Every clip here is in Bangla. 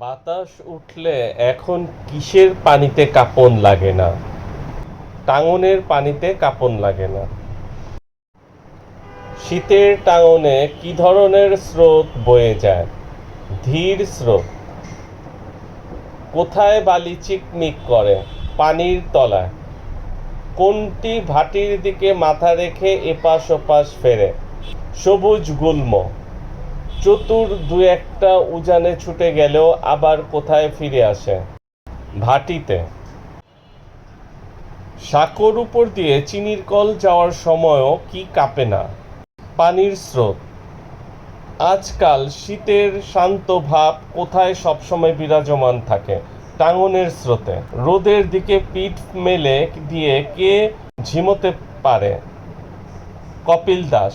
বাতাস উঠলে এখন কিসের পানিতে কাঁপন লাগে না? টাঙনের পানিতে কাঁপন লাগে না। শীতের টাঙনে কি ধরনের স্রোত বয়ে যায়? ধীর স্রোত। কোথায় বালি চিকমিক করে? পানির তলায়। কোনটি ভাটির দিকে মাথা রেখে এপাশ ওপাশ ফেরে? সবুজ গুল্ম। চতুর দু একটা উজানে ছুটে গেলেও আবার কোথায় ফিরে আসে? ভাটিতে। সাঁকোর উপর দিয়ে চিনির কল যাওয়ার সময়ও কি কাঁপে না? পানির স্রোত। আজকাল শীতের শান্ত ভাব কোথায় সবসময় বিরাজমান থাকে? টাঙনের স্রোতে। রোদের দিকে পিঠ মেলে দিয়ে কে ঝিমোতে পারে? কপিল দাস।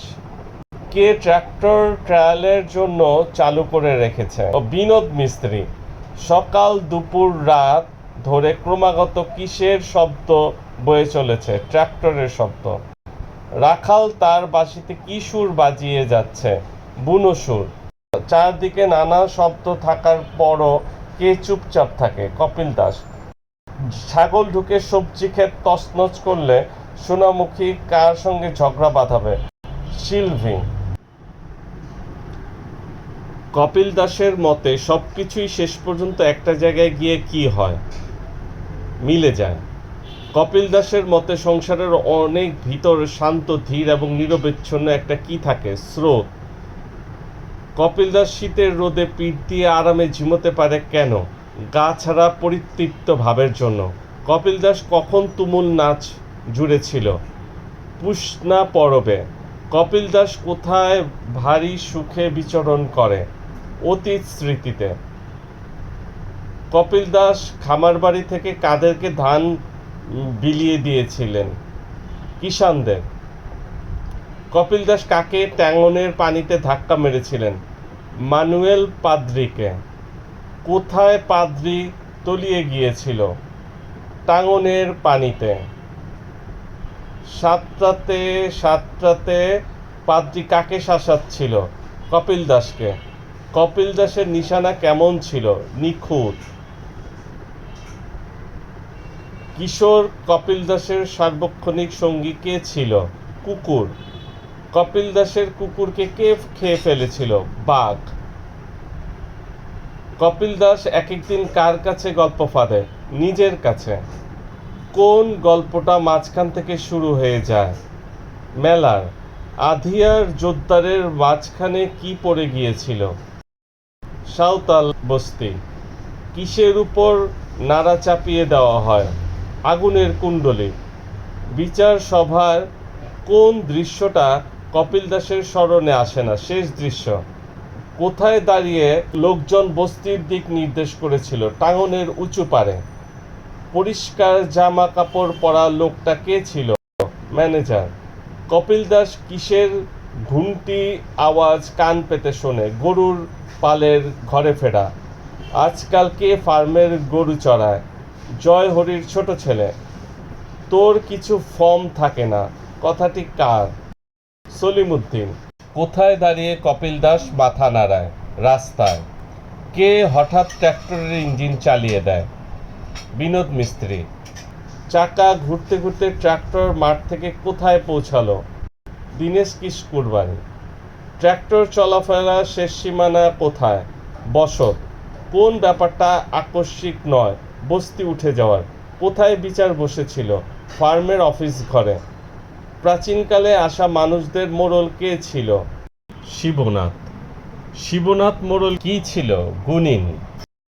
কে ট্র্যাক্টর ট্রায়ালের জন্য চালু করে রেখেছে? ও, বিনোদ মিস্ত্রি। সকাল দুপুর রাত ধরে ক্রমাগত কিসের শব্দ বয়ে চলেছে? ট্র্যাক্টরের শব্দ। রাখাল তার বাঁশিতে কি সুর বাজিয়ে যাচ্ছে? বুনো সুর। চারদিকে নানা শব্দ থাকার পরও কে চুপচাপ থাকে? কপিল দাস। ছাগল ঢুকে সবজি ক্ষেত তছনছ করলে সোনামুখী কার সঙ্গে ঝগড়া বাঁধাবে? শিলভি কপিল দাসের মতে সবকিছুই শেষ পর্যন্ত একটা জায়গায় গিয়ে কি হয়? মিলে যায়। কপিল দাসের মতে সংসারের অনেক ভিতর শান্ত, ধীর এবং নিরবচ্ছন্ন একটা কি থাকে? স্রোত। কপিল দাস শীতের রোদে পিঠ দিয়ে আরামে ঝিমোতে পারে কেন? গা ছাড়া পরিতৃপ্ত ভাবের জন্য। কপিল দাস কখন তুমুল নাচ জুড়েছিল? পুষ্ণা পরবে। কপিল দাস কোথায় ভারী সুখে বিচরণ করে? অতীত স্মৃতিতে। কপিল দাস খামার বাড়ি থেকে কাদেরকে ধান বিলিয়ে দিয়েছিলেন? কিষানদের। কপিল দাস কাকে ট্যাঙ্গনের পানিতে ধাক্কা মেরেছিলেন? মানুয়েল পাদ্রিকে। কোথায় পাদ্রি তলিয়ে গিয়েছিল? টাঙ্গনের পানিতে। সাতটাতে সাতটাতে পাদ্রি কাকে শাসাচ্ছিল? কপিল দাসকে। কপিল দাসের নিশানা কেমন ছিল? নিখুঁত। কিশোর কপিল দাসের সার্বক্ষণিক সঙ্গী কে ছিল? কুকুর। কপিল দাসের কুকুরকে কে খেয়ে ফেলেছিল? বাঘ। কপিল দাস এক একদিন কার কাছে গল্প ফাঁদে? নিজের কাছে। কোন গল্পটা মাঝখান থেকে শুরু হয়ে যায়? মেলার। আধিয়ার জোদ্দারের মাঝখানে কি পড়ে গিয়েছিল? সাঁওতাল বস্তি। কিসের উপর নাড়া চাপিয়ে দেওয়া হয়? আগুনের কুণ্ডলী। বিচার সভার কোন দৃশ্যটা কপিল দাসের স্মরণে আসে না? শেষ দৃশ্য। কোথায় দাঁড়িয়ে লোকজন বস্তির দিক নির্দেশ করেছিল? টাঙনের উঁচু পারে পরিষ্কার জামা কাপড় পরা লোকটা কে ছিল? ম্যানেজার। কপিল দাস কিসের ঘুমটি আওয়াজ কান পেতে শোনে? গরুর পালের ঘরে ফেরা। আজকাল কে ফার্মের গরু চড়ায়? জয় হরির ছোট ছেলে। তোর কিছু ফর্ম থাকে না। কথাটি কার? সলিমুদ্দিন। কোথায় দাঁড়িয়ে কপিল দাস মাথা নাড়ায়? রাস্তায়। কে হঠাৎ ট্র্যাক্টরের ইঞ্জিন চালিয়ে দেয়? বিনোদ মিস্ত্রি। চাকা ঘুরতে ঘুরতে ট্র্যাক্টর মাঠ থেকে কোথায় পৌঁছালো? দীনেশ কিস কুরবানি ট্র্যাক্টর চলাফেরা শেষ সীমানা কোথায়? বসত কোন ব্যাপারটা আকস্মিক নয়? বস্তি উঠে যাওয়ার। কোথায় বিচার বসেছিল? ফার্মের অফিস ঘরে। প্রাচীনকালে আসা মানুষদের মোড়ল কে ছিল? শিবনাথ। শিবনাথ মোড়ল কি ছিল? গুণিন।